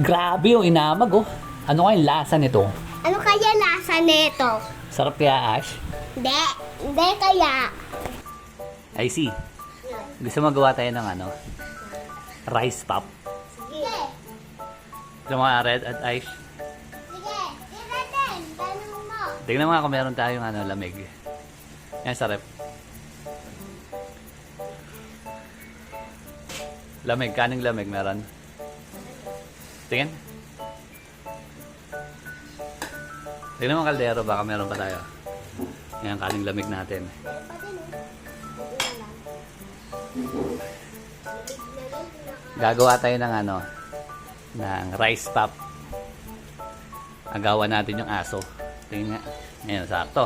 Grabe yung inamag oh. Ano kayang lasa nito? Ano kaya lasa nito? Sarap kaya Ash? Hindi. Hindi kaya. I see. Gusto magawa tayo ng ano? Rice pop. Sige. Ito mga red at ice. Sige. Sige natin. Tanong mo. Tingnan mo nga kung meron tayong ano, lamig. Yan sa rep. Lamig, kaning lamig meron. Tingin. Tingnan mo kaldero, baka meron pa tayo. Yan, kaning lamig natin. Gagawa tayo ng ano, ng rice pop. Agawan natin yung aso. Tingnan nga. Ngayon, sakto.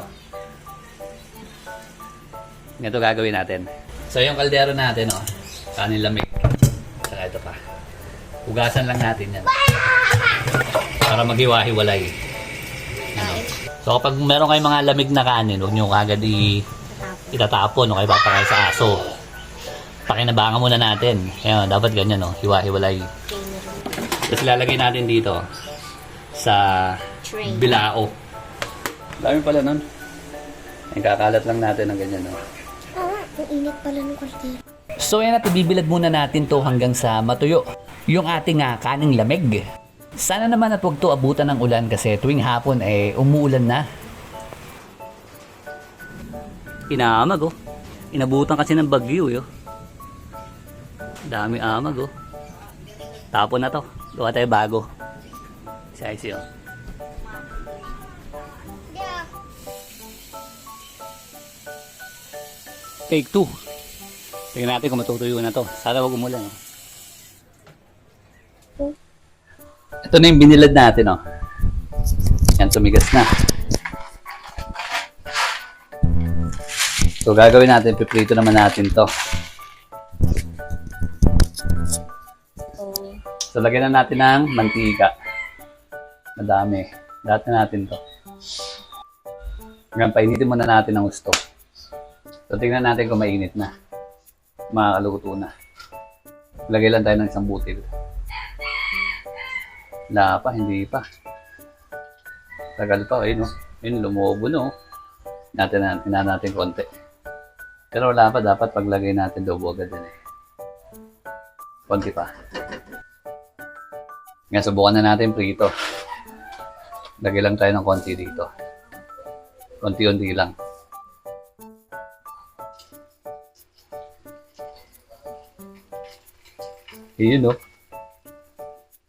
Ganito gagawin natin. So, yung kaldero natin, oh. Kanin lamig. Hugasan lang natin yan. Para maghiwa-hiwalay. Ano? So, kapag meron kayong mga lamig na kanin, huwag nyo kagad i itatapon o kayo papakain sa aso. Pakinabangan muna natin. Ayan, dapat ganyan, no? Hiwa-hiwalay. Tapos ilalagay natin dito sa bilao. Dami pala nun. Ay, kakalat lang natin ng ganyan, no? Ah, ang init pala ng kaldi. So yan at ibibilad muna natin to hanggang sa matuyo. Yung ating uh, kaning lamig. Sana naman at huwag to abutan ng ulan kasi tuwing hapon eh umuulan na. Inaamag oh. Inabutan kasi ng bagyo yo. Dami amag oh. Tapon na to. Gawa tayo bago. Si Icy oh. Take two. Tingnan natin kung matutuyo na to. Sana wag umulan. Oh. Ito na yung binilad natin, oh. Yan, tumigas na. So, gagawin natin, piprito naman natin to. So, lagyan na natin ng mantika. Madami. Lahat na natin to. Ngayon, painitin muna natin ng gusto. So, tingnan natin kung mainit na. Makakaluto na. Lagay lang tayo ng isang butil. Wala pa, hindi pa. Tagal pa, ayun, no? Ayun, lumubo, no? Natin na, tina natin konti. Pero wala pa, dapat paglagay natin dobo agad din eh. Konti pa. Nga, subukan na natin prito. Lagay lang tayo ng konti dito. Konti-unti lang. Yun, no?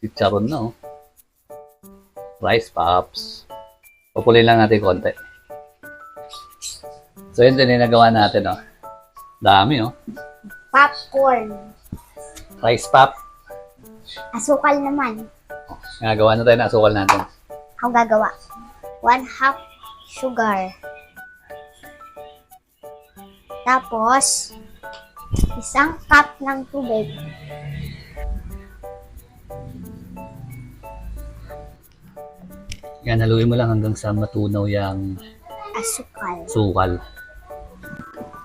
Chicharon na, oh. Rice pops. Pupulin lang natin konti. So, yun din yung nagawa natin, oh. Dami, oh. Popcorn. Rice pop. Asukal naman. Nagawa na tayo na asukal natin. Ako gagawa. One half sugar. Tapos, isang cup ng tubig. Yan, haluin mo lang hanggang sa matunaw yung Asukal. sukal.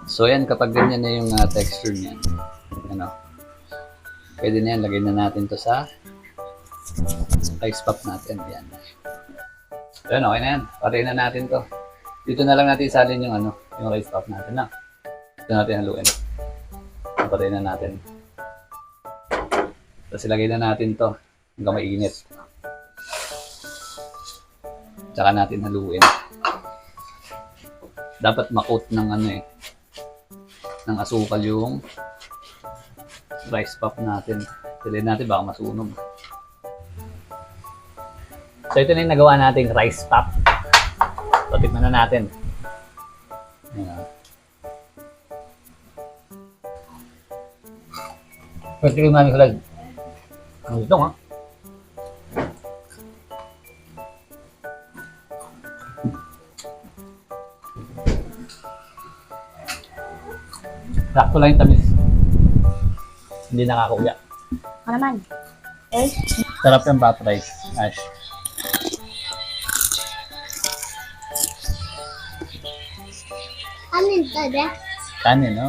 So, yan, kapag ganyan na yung uh, texture niyan, ano, pwede na yan, lagay na natin to sa rice pop natin. Yan. So, yan, okay na yan. Patayin na natin to. Dito na lang natin isalin yung ano, yung rice pop natin na. Dito natin haluin. Patayin na natin. Tapos ilagay na natin to hanggang mainit. Tsaka natin haluin. Dapat makot ng ano eh, ng asukal yung rice pop natin. Silin natin baka masunog. So ito na yung nagawa nating rice pop. So tikman na natin. Ayan. Pwede kayo mami kulag. Ang ito ha. Sakto lang yung tamis. Hindi nakakuya. Ako naman. Okay? Sarap yung pop rice, Ash. Ano yun, Dada? Kanin, no?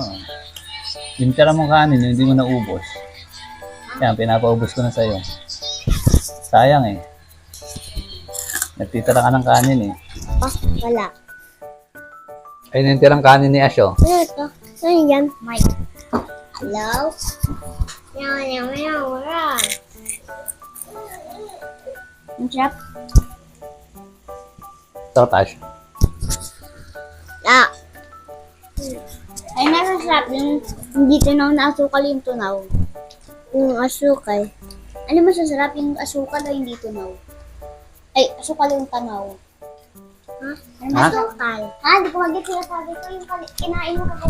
Yung tira mong kanin, yung hindi mo naubos. Yan, pinapaubos ko na sa'yo. Sayang eh. Nagtitira ka ng kanin eh. Ah, wala. Ay, natirang kanin ni Asyo. Ano ito? Ano yan? Mike. Hello? Meow, meow, meow, meow. Ang sarap. Ash. Ah. Ay, masasarap yung hindi tunaw na asukal yung tunaw. Yung asukal. Ano masasarap yung asukal o hindi tunaw? Ay, asukal yung tanaw. Ha? Ano Ha? asukal? Ha? Di ko magiging sinasabi ko yung kani- kinain mo ka